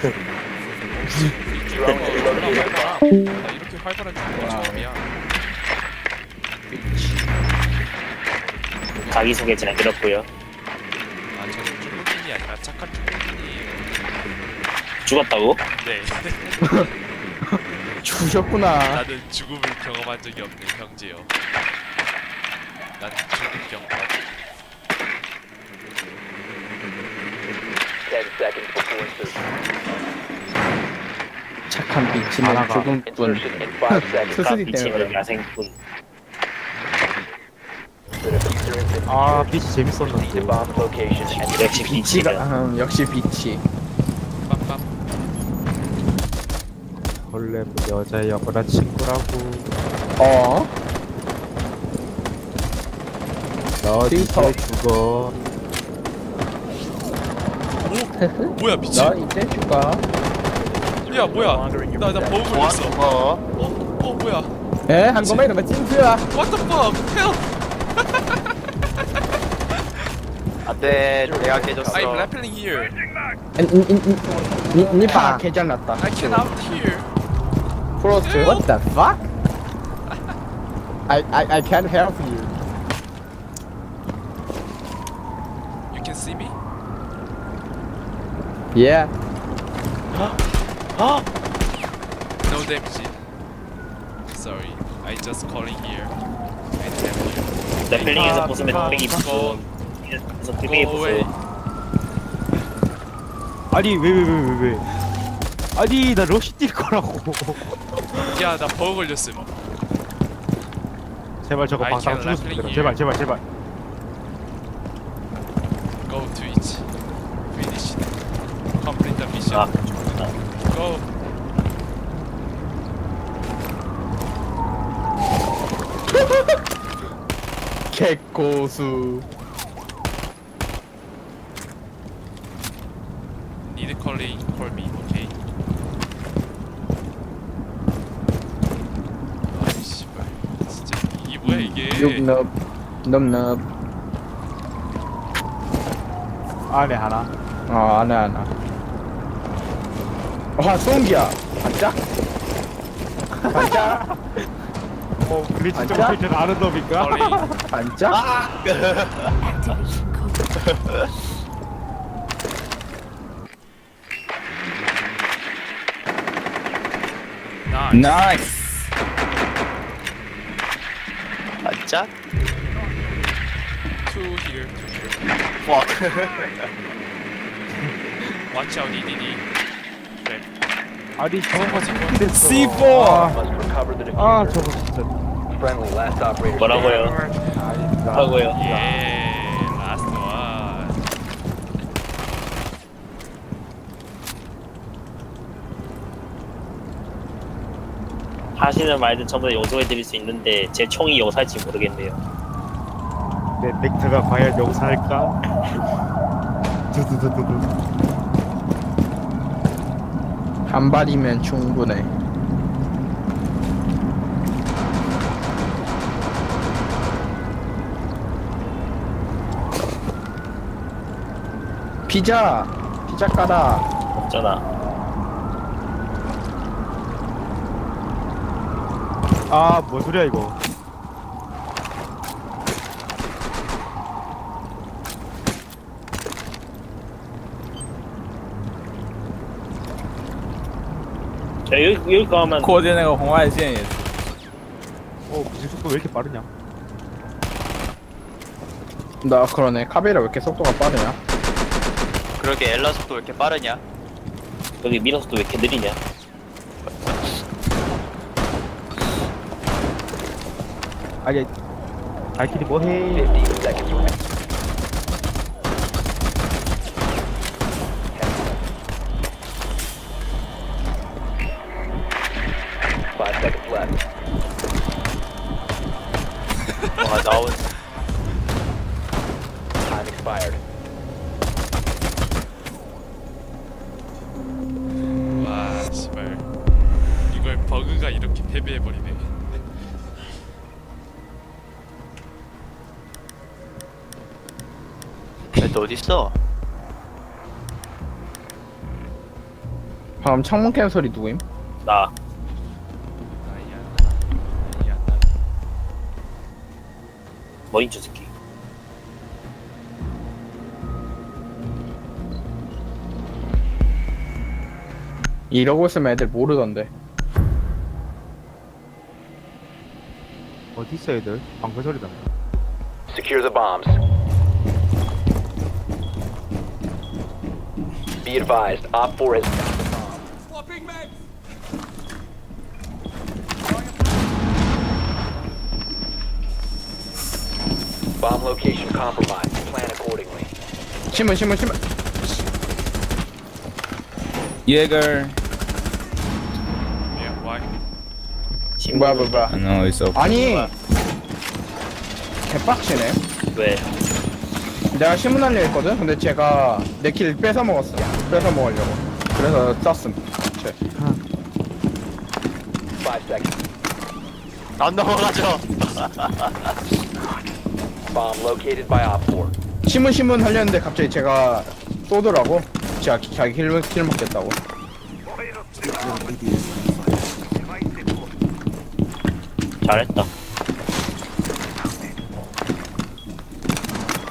나 이렇게 활발한 친구가 처음이야. 자기소개 잘 들었고요. 아 저는 중국인이 아니라 착한 중국인이에요. 죽었다고? 네. 죽으셨구나. 나는 죽음을 경험한 적이 없는 형제요. 난 죽음 경험. Ten seconds before insertion. 착한 빛이는 죽은 뿐. Insertion in five seconds. 야생꾼. 아. 빛이 Proceed to 재밌었는데 bomb's location and 역시 빛이가 비치가 음, 역시 빛이. 빰빰. 원래 뭐 여자 여보라 친구라고 어? 너 데이터. 이제 죽어 오 뭐야 미친. 나 이제 죽어. 야 뭐야. 나나 버그 걸렸어. 어? 어 뭐야. 에? 한 번만 이러면 찐수야. What the fuck? Help! 안돼 내가 깨졌어 I'm rappelling here. 니파 개잘났다. I can out here. 프로스트. What the fuck? I I I can't help you. You can see me? Yeah. No damage. Sorry. I just calling here. And tell you. 레플링에서 아, 벗으면 아, 아, 벗음. 그래서 뚝배기 Go away. 아니 왜 왜 왜 왜 왜 아니 나 러쉬 뛸 거라고 야, 나 버그 걸렸음. 제발 저거 I 방상 죽었으면 rappelling 되라 제발 제발 제발 Go to it. Finish it. The mission. 아. Go. 개고수. Need calling. Call me. Okay. 아, 씨발. 진짜 이게 뭐야 이게? 육넙. 넙넙. 안에 하나 어 안해 안해. 와 송기야. 반짝. 반짝. 어 우리 진짜 앉아? 우리 잘 아는 놈인가? 반짝. Activation code. Nice. 나이스. 맞자? Two here. Two here. fuck Watch out, EDD. 아니 저거 지금 됐어 C4. Must recover the 아 diffuser. 저거 진짜 Friendly last operator. 뭐라고요? 아니다 하고요. 예, last one. 하시는 말든 전부 다 용서해드릴 수 있는데 제 총이 용서할지 모르겠네요. 내 넥타가 과연 용서할까? 두두두두두 한 발이면 충분해. 피자, 피자 까라. 없잖아. 아 뭔 소리야 이거 야 여기 여기 가면 코디네가 공화의 에 어, 무슨 속도 왜 이렇게 빠르냐? 나 그러네 카베라 왜 이렇게 속도가 빠르냐 그러게 엘라 속도 왜 이렇게 빠르냐? 여기 미너스도 왜 이렇게 느리냐? 아니, 발길이 뭐해? 네, 와 나온 Time expired. 와, 씨발. 이걸 버그가 이렇게 패배해버리네. 너 어딨어 방금 창문 깨는 소리 누구임? 나 뭐인 저 새끼 이러고 있으면 애들 모르던데 어디 있어 애들? 방금 소리 난다. Secure the bombs. Be advised, Op 4 has found the bomb. Bomb location compromised. Plan accordingly. 신문 신문 신문 Jaeger. Yeah, why? 뭐야 뭐야 뭐야 No, it's okay. 아니 개빡치네 왜 내가 신문 하려 했거든? 근데 제가 내 킬 뺏어 먹었어 뺏어 먹으려고 그래서 쐈음 쟤. 5 seconds. 안 넘어가죠. Bomb located by Op 4. 신문 신문 하려는데 갑자기 제가 쏘더라고. 제가 기- 자기 킬, 킬 먹겠다고. 잘했다.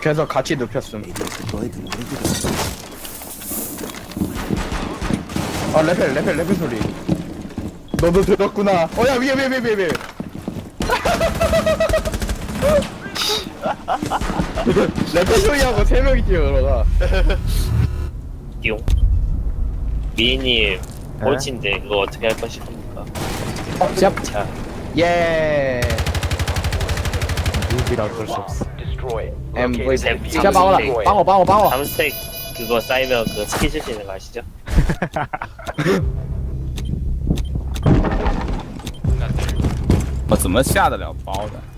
그래서 같이 눕혔음. 아 레펠 레펠 레펠 소리. 너도 들었구나. 어야 위에 위에 위에 위에 위에 레펠 소리하고 세 명이 뛰어들어가 띠용 미인님 꼴찌인데 그거 어떻게 할 것입니까 자 예 누구라 어쩔 수 없어. Destroy it. MVP. Locate and 진짜 defuse 막아라. destroy it. 빵어 빵어 빵어 삼스택 그거 쌓이면 그 스킬 쓸 수 있는 거 아시죠? 我怎么下得了包的？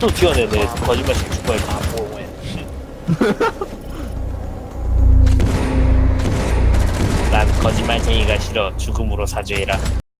또 튀어내네. 거짓말식 죽어야 Op 4 wins. 난 거짓말쟁이가 싫어. 죽음으로 사죄해라